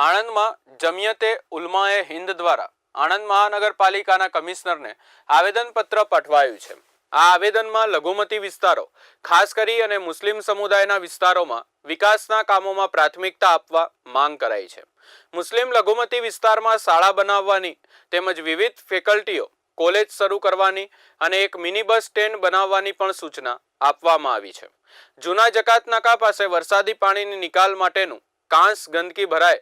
આણંદમાં જમિયતે ઉલમાએ હિન્દ દ્વારા આણંદ મહાનગરપાલિકાના કમિશનરને આવેદનપત્ર પાઠવાયું છે. આ આવેદનમાં લઘુમતી વિસ્તારો, ખાસ કરી અને મુસ્લિમ સમુદાયના વિસ્તારોમાં વિકાસના કામોમાં પ્રાથમિકતા આપવા માંગ કરાઈ છે. મુસ્લિમ લઘુમતી વિસ્તારમાં શાળા બનાવવાની તેમજ વિવિધ ફેકલ્ટીઓ કોલેજ શરૂ કરવાની અને એક મિની બસ સ્ટેન્ડ બનાવવાની પણ સૂચના આપવામાં આવી છે. જૂના જકાત નાકા પાસે વરસાદી પાણીની નિકાલ માટેનું કાંસ ગંદકી ભરાય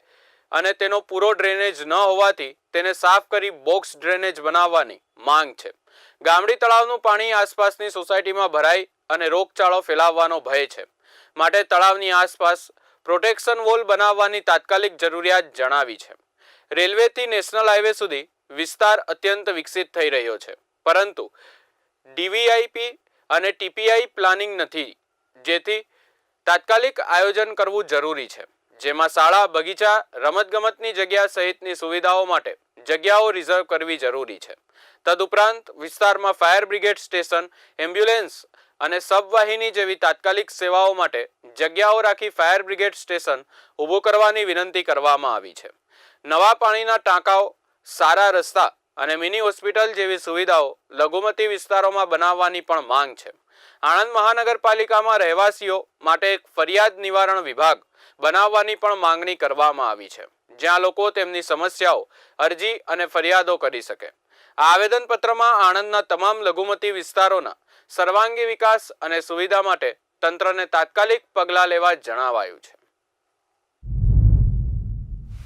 અને તેનો પૂરો ડ્રેનેજ ન હોવાથી તેને સાફ કરી બોક્સ ડ્રેનેજ બનાવવાની માંગ છે. ગામડી તળાવનું પાણી આસપાસની સોસાયટીમાં ભરાય અને રોગચાળો ફેલાવવાનો ભય છે. માટે તળાવની આસપાસ પ્રોટેક્શન વોલ બનાવવાની તાત્કાલિક જરૂરિયાત જણાવી છે. રેલવેથી નેશનલ હાઈવે સુધી વિસ્તાર અત્યંત વિકસિત થઈ રહ્યો છે. પરંતુ ડીવીઆઈપી અને ટીપીઆઈ પ્લાનિંગ નથી, જેથી તાત્કાલિક આયોજન કરવું જરૂરી છે. જેમાં શાળા, બગીચા, રમતગમતની જગ્યા સહિતની સુવિધાઓ માટે જગ્યાઓ રિઝર્વ કરવી જરૂરી છે. તદુપરાંત વિસ્તારમાં ફાયર બ્રિગેડ સ્ટેશન, એમ્બ્યુલન્સ અને સબવાહિની જેવી તાત્કાલિક સેવાઓ માટે જગ્યાઓ રાખી ફાયર બ્રિગેડ સ્ટેશન ઊભું કરવાની વિનંતી કરવામાં આવી છે. નવા પાણીના ટાંકાઓ, સારા રસ્તા અને મિની હોસ્પિટલ જેવી સુવિધાઓ લઘુમતી વિસ્તારોમાં બનાવવાની પણ માંગ છે. આણંદ મહાનગરપાલિકામાં રહેવાસીઓ માટે એક ફરિયાદ નિવારણ વિભાગ બનાવવાની પણ માંગણી કરવામાં આવી છે, જ્યાં લોકો તેમની સમસ્યાઓ, અરજી અને ફરિયાદો કરી શકે. આ આવેદનપત્રમાં આણંદના તમામ લઘુમતી વિસ્તારોના સર્વાંગી વિકાસ અને સુવિધા માટે તંત્રને તાત્કાલિક પગલાં લેવા જણાવાયું છે.